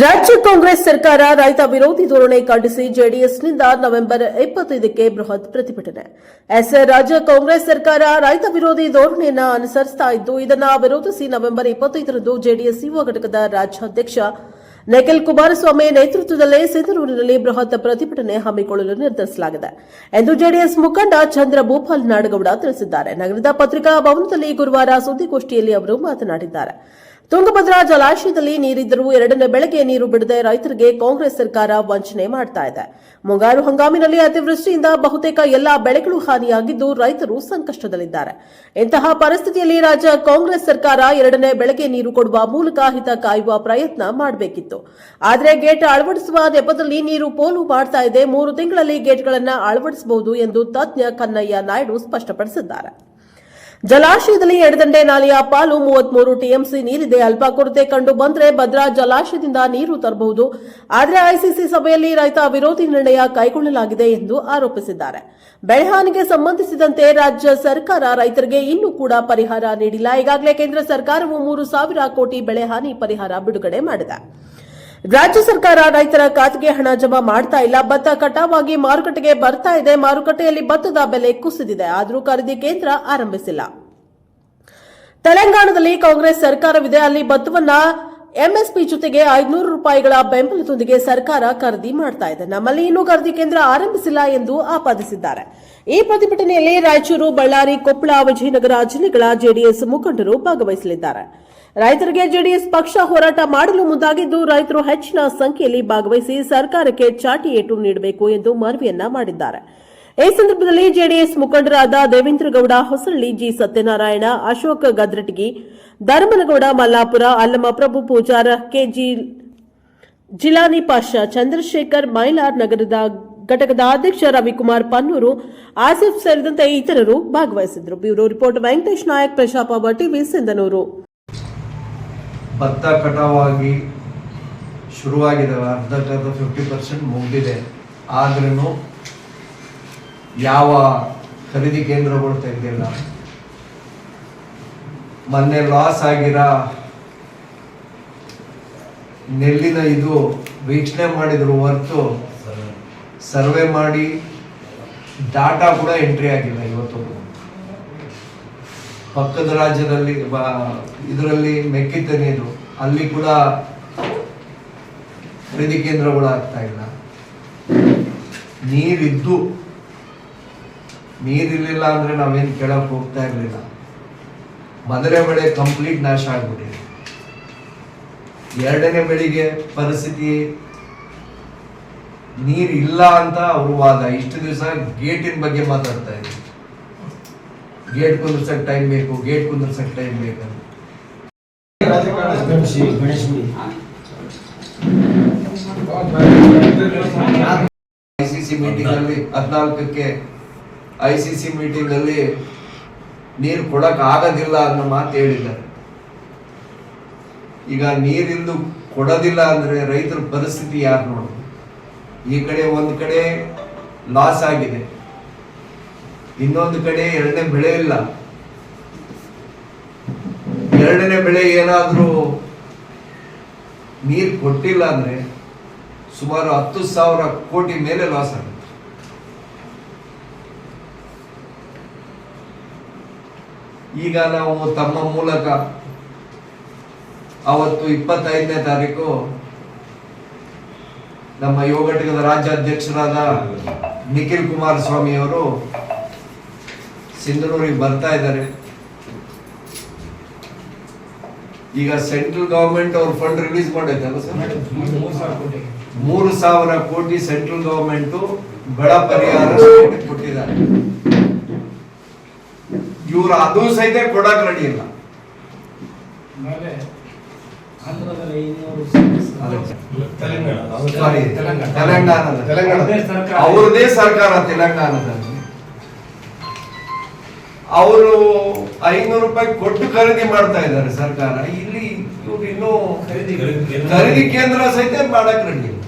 ರಾಜ್ಯ ಕಾಂಗ್ರೆಸ್ ಸರ್ಕಾರ ರೈತ ವಿರೋಧಿ ಧೋರಣೆ ಖಂಡಿಸಿ ಜೆಡಿಎಸ್ನಿಂದ ನವೆಂಬರ್ ಇಪ್ಪತ್ತೈದಕ್ಕೆ ಬೃಹತ್ ಪ್ರತಿಭಟನೆ. ಎಸ್ ರಾಜ್ಯ ಕಾಂಗ್ರೆಸ್ ಸರ್ಕಾರ ರೈತ ವಿರೋಧಿ ಧೋರಣೆಯನ್ನು ಅನುಸರಿಸ್ತಾ ಇದ್ದು, ಇದನ್ನು ವಿರೋಧಿಸಿ ನವೆಂಬರ್ ಇಪ್ಪತ್ತೈದರಂದು ಜೆಡಿಎಸ್ ಯುವ ಘಟಕದ ರಾಜ್ಯಾಧ್ಯಕ್ಷ ನಿಖಿಲ್ ಕುಮಾರಸ್ವಾಮಿ ನೇತೃತ್ವದಲ್ಲಿ ಸಿಂಧನೂರಿನಲ್ಲಿ ಬೃಹತ್ ಪ್ರತಿಭಟನೆ ಹಮ್ಮಿಕೊಳ್ಳಲು ನಿರ್ಧರಿಸಲಾಗಿದೆ ಎಂದು ಜೆಡಿಎಸ್ ಮುಖಂಡ ಚಂದ್ರ ಭೂಪಾಲ್ ನಾಡಗೌಡ ತಿಳಿಸಿದ್ದಾರೆ. ನಗರದ ಪತ್ರಿಕಾ ಭವನದಲ್ಲಿ ಗುರುವಾರ ಸುದ್ದಿಗೋಷ್ಠಿಯಲ್ಲಿ ಅವರು ಮಾತನಾಡಿದ್ದಾರೆ. ತುಂಗಭದ್ರಾ ಜಲಾಶಯದಲ್ಲಿ ನೀರಿದ್ದರೂ ಎರಡನೇ ಬೆಳಗ್ಗೆ ನೀರು ಬಿಡದೆ ರೈತರಿಗೆ ಕಾಂಗ್ರೆಸ್ ಸರ್ಕಾರ ವಂಚನೆ ಮಾಡ್ತಾ ಇದೆ. ಮುಂಗಾರು ಹಂಗಾಮಿನಲ್ಲಿ ಅತಿವೃಷ್ಟಿಯಿಂದ ಬಹುತೇಕ ಎಲ್ಲಾ ಬೆಳೆಗಳು ಹಾನಿಯಾಗಿದ್ದು ರೈತರು ಸಂಕಷ್ಟದಲ್ಲಿದ್ದಾರೆ. ಇಂತಹ ಪರಿಸ್ಥಿತಿಯಲ್ಲಿ ರಾಜ್ಯ ಕಾಂಗ್ರೆಸ್ ಸರ್ಕಾರ ಎರಡನೇ ಬೆಳೆಗೆ ನೀರು ಕೊಡುವ ಮೂಲಕ ಹಿತ ಕಾಯುವ ಪ್ರಯತ್ನ ಮಾಡಬೇಕಿತ್ತು. ಆದರೆ ಗೇಟ್ ಅಳವಡಿಸುವ ನೆಪದಲ್ಲಿ ನೀರು ಪೋಲು ಮಾಡ್ತಾ ಇದೆ. ಮೂರು ತಿಂಗಳಲ್ಲಿ ಗೇಟ್ಗಳನ್ನು ಅಳವಡಿಸಬಹುದು ಎಂದು ತಜ್ಞ ಕನ್ನಯ್ಯ ನಾಯ್ಡು ಸ್ಪಷ್ಟಪಡಿಸಿದ್ದಾರೆ. ಜಲಾಶಯದಲ್ಲಿ ಎಡದಂಡೆ ನಾಲೆಯ ಪಾಲು ಮೂವತ್ಮೂರು ಟಿಎಂಸಿ ನೀರಿದೆ. ಅಲ್ಪ ಕೊರತೆ ಕಂಡು ಬಂದ್ರೆ ಭದ್ರಾ ಜಲಾಶಯದಿಂದ ನೀರು ತರಬಹುದು. ಆದರೆ ಐಸಿಸಿ ಸಭೆಯಲ್ಲಿ ರೈತ ವಿರೋಧಿ ನಿರ್ಣಯ ಕೈಗೊಳ್ಳಲಾಗಿದೆ ಎಂದು ಆರೋಪಿಸಿದ್ದಾರೆ. ಬೆಳೆಹಾನಿಗೆ ಸಂಬಂಧಿಸಿದಂತೆ ರಾಜ್ಯ ಸರ್ಕಾರ ರೈತರಿಗೆ ಇನ್ನೂ ಕೂಡ ಪರಿಹಾರ ನೀಡಿಲ್ಲ. ಈಗಾಗಲೇ ಕೇಂದ್ರ ಸರ್ಕಾರವು ಮೂರು ಸಾವಿರ ಕೋಟಿ ಬೆಳೆಹಾನಿ ಪರಿಹಾರ ಬಿಡುಗಡೆ ಮಾಡಿದೆ. ರಾಜ್ಯ ಸರ್ಕಾರ ರೈತರ ಖಾತೆಗೆ ಹಣ ಜಮಾ ಮಾಡ್ತಾ ಇಲ್ಲ. ಭತ್ತ ಕಟಾವಾಗಿ ಮಾರುಕಟ್ಟೆಗೆ ಬರ್ತಾ ಇದೆ. ಮಾರುಕಟ್ಟೆಯಲ್ಲಿ ಭತ್ತದ ಬೆಲೆ ಕುಸಿದಿದೆ. ಆದರೂ ಖರೀದಿ ಕೇಂದ್ರ ಆರಂಭಿಸಿಲ್ಲ. ತೆಲಂಗಾಣದಲ್ಲಿ ಕಾಂಗ್ರೆಸ್ ಸರ್ಕಾರವಿದೆ. ಅಲ್ಲಿ ಭತ್ತವನ್ನ ಎಂಎಸ್ಪಿ ಜೊತೆಗೆ ಐದುನೂರು ರೂಪಾಯಿಗಳ ಬೆಂಬಲದೊಂದಿಗೆ ಸರ್ಕಾರ ಖರೀದಿ ಮಾಡ್ತಾ ಇದೆ. ನಮ್ಮಲ್ಲಿ ಇನ್ನೂ ಖರೀದಿ ಕೇಂದ್ರ ಆರಂಭಿಸಿಲ್ಲ ಎಂದು ಆಪಾದಿಸಿದ್ದಾರೆ. ಈ ಪ್ರತಿಭಟನೆಯಲ್ಲಿ ರಾಯಚೂರು, ಬಳ್ಳಾರಿ, ಕೊಪ್ಪಳ, ವಿಜಯನಗರ ಜಿಲ್ಲೆಗಳ ಜೆಡಿಎಸ್ ಮುಖಂಡರು ಭಾಗವಹಿಸಲಿದ್ದಾರೆ. ರೈತರಿಗೆ ಜೆಡಿಎಸ್ ಪಕ್ಷ ಹೋರಾಟ ಮಾಡಲು ಮುಂದಾಗಿದ್ದು, ರೈತರು ಹೆಚ್ಚಿನ ಸಂಖ್ಯೆಯಲ್ಲಿ ಭಾಗವಹಿಸಿ ಸರ್ಕಾರಕ್ಕೆ ಚಾಟಿ ಏಟು ನೀಡಬೇಕು ಎಂದು ಮನವಿಯನ್ನ ಮಾಡಿದ್ದಾರೆ. ಈ ಸಂದರ್ಭದಲ್ಲಿ ಜೆಡಿಎಸ್ ಮುಖಂಡರಾದ Devendragowda Hosalli G Satyanarayana, Ashok Gadratagi, Dharmanagowda Mallapura Allama Prabhu Pujara, KG Jilani Pasha, Chandrashekhar Mylar ನಗರದ ಘಟಕದ ಅಧ್ಯಕ್ಷ ರವಿಕುಮಾರ್ ಪನ್ನೂರು ಆಸಿಫ್ ಸೇರಿದಂತೆ ಇತರರು ಭಾಗವಹಿಸಿದರು bureau report Venkatesh Nayak, Prashapa TV Sindhanur. ಭತ್ತ ಕಟಾವಾಗಿ ಶುರುವಾಗಿದೆ ಅರ್ಧಕ್ಕರ್ಧ ಫಿಫ್ಟಿ ಪರ್ಸೆಂಟ್ ಮುಗಿದಿದೆ. ಆದ್ರೂ ಯಾವ ಖರೀದಿ ಕೇಂದ್ರಗಳು ತೆಗೆದಿಲ್ಲ. ಮೊನ್ನೆ ಲಾಸ್ ಆಗಿರ ನೆಲ್ಲಿನ ಇದು ವೀಕ್ಷಣೆ ಮಾಡಿದ್ರು ಹೊರತು ಸರ್ವೆ ಮಾಡಿ ಡಾಟಾ ಕೂಡ ಎಂಟ್ರಿ ಆಗಿಲ್ಲ ಇವತ್ತು ಪಕ್ಕದ ರಾಜ್ಯದಲ್ಲಿ ಇದರಲ್ಲಿ ಮೆಕ್ಕಿತ ನೀರು ಅಲ್ಲಿ ಕೂಡ ಖರೀದಿ ಕೇಂದ್ರಗಳಾಗ್ತಾ ಇಲ್ಲ. ನೀರಿದ್ದು, ನೀರಿರ್ಲಿಲ್ಲ ಅಂದ್ರೆ ನಾವೇನು ಕೇಳಕ್ ಹೋಗ್ತಾ ಇರಲಿಲ್ಲ. ಮದುವೆ ಬೆಳೆ ಕಂಪ್ಲೀಟ್ ನಾಶ ಆಗ್ಬಿಟ್ಟಿದೆ. ಎರಡನೇ ಬೆಳಿಗ್ಗೆ ಪರಿಸ್ಥಿತಿ, ನೀರಿಲ್ಲ ಅಂತ ಅವರು ವಾದ. ಇಷ್ಟು ದಿವಸ ಗೇಟಿನ ಬಗ್ಗೆ ಮಾತಾಡ್ತಾ ಇದ್ರು ಗೇಟ್ ಕುಂದರ್ಸಕ್ ಟೈಮ್ ಬೇಕು, ಗೇಟ್ ಕುಂದರ್ಸಕ್ ಟೈಮ್ ಬೇಕು ಅಂತ. ಗಣೇಶ್ ಗಣೇಶ್ ಗುಡಿ ಐ ಸಿ ಸಿ ಮೀಟಿಂಗ್ ಅಲ್ಲಿ ಹದಿನಾಲ್ಕಕ್ಕೆ ಐಸಿಸಿ ಮೀಟಿಂಗ್ ಅಲ್ಲಿ ನೀರು ಕೊಡಕ್ ಆಗೋದಿಲ್ಲ ಅನ್ನೋ ಮಾತು ಹೇಳಿದ್ದಾರೆ. ಈಗ ನೀರಿಂದು ಕೊಡೋದಿಲ್ಲ ಅಂದ್ರೆ ರೈತರ ಪರಿಸ್ಥಿತಿ ಯಾರು ನೋಡು ಈ ಕಡೆ ಒಂದ್ ಕಡೆ ಲಾಸ್ ಆಗಿದೆ. ಇನ್ನೊಂದು ಕಡೆ ಎರಡನೇ ಬೆಳೆ ಇಲ್ಲ. ಎರಡನೇ ಬೆಳೆ ಏನಾದ್ರೂ ನೀರು ಕೊಟ್ಟಿಲ್ಲ ಅಂದ್ರೆ ಸುಮಾರು ಹತ್ತು ಸಾವಿರ ಕೋಟಿ ಮೇಲೆ ಲಾಸ್ ಆಗುತ್ತೆ. ಈಗ ನಾವು ತಮ್ಮ ಮೂಲಕ ಅವತ್ತು ಇಪ್ಪತ್ತೈದನೇ ತಾರೀಕು ನಮ್ಮ ಯೋಗಟಕದ ರಾಜ್ಯಾಧ್ಯಕ್ಷರಾದ ನಿಖಿಲ್ ಕುಮಾರಸ್ವಾಮಿ ಅವರು ಸಿಂಧನೂರಿಗೆ ಬರ್ತಾ ಇದ್ದಾರೆ. ಈಗ ಸೆಂಟ್ರಲ್ ಗವರ್ಮೆಂಟ್ ಅವ್ರ ಫಂಡ್ ರಿಲೀಸ್ ಮಾಡೈತಲ್ಲ ಸರ್? ಮೂರು ಸಾವಿರ ಕೋಟಿ ಸೆಂಟ್ರಲ್ ಗವರ್ಮೆಂಟ್ ಬಡ ಪರಿಹಾರ ಕೊಟ್ಟಿದ್ದಾರೆ. ಇವರು ಅದು ಸಹಿತ ಕೊಡಕ್ ರೆಡಿ ಇಲ್ಲ. ತೆಲಂಗಾಣದ. ಅವ್ರದೇ ಸರ್ಕಾರ ತೆಲಂಗಾಣದಲ್ಲಿ. ಅವರು ಐನೂರು ರೂಪಾಯಿ ಕೊಟ್ಟು ಖರೀದಿ ಮಾಡ್ತಾ ಇದ್ದಾರೆ ಸರ್ಕಾರ. ಇಲ್ಲಿ ಇವ್ರು ಇನ್ನೂ ಖರೀದಿ ಖರೀದಿ ಕೇಂದ್ರ ಸಹಿತ ಮಾಡಕ್ ರೆಡಿ ಇಲ್ಲ.